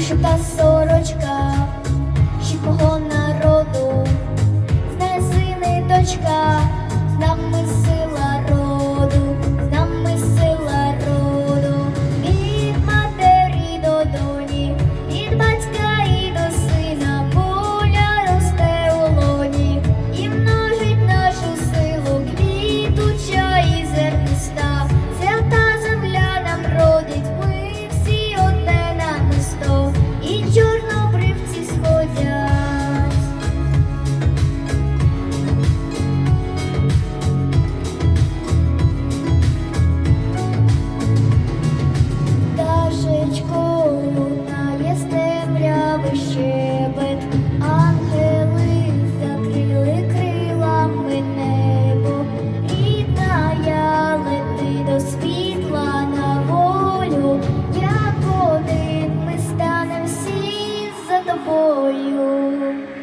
вишита сорочка, мого народу, знає сини дочка, you.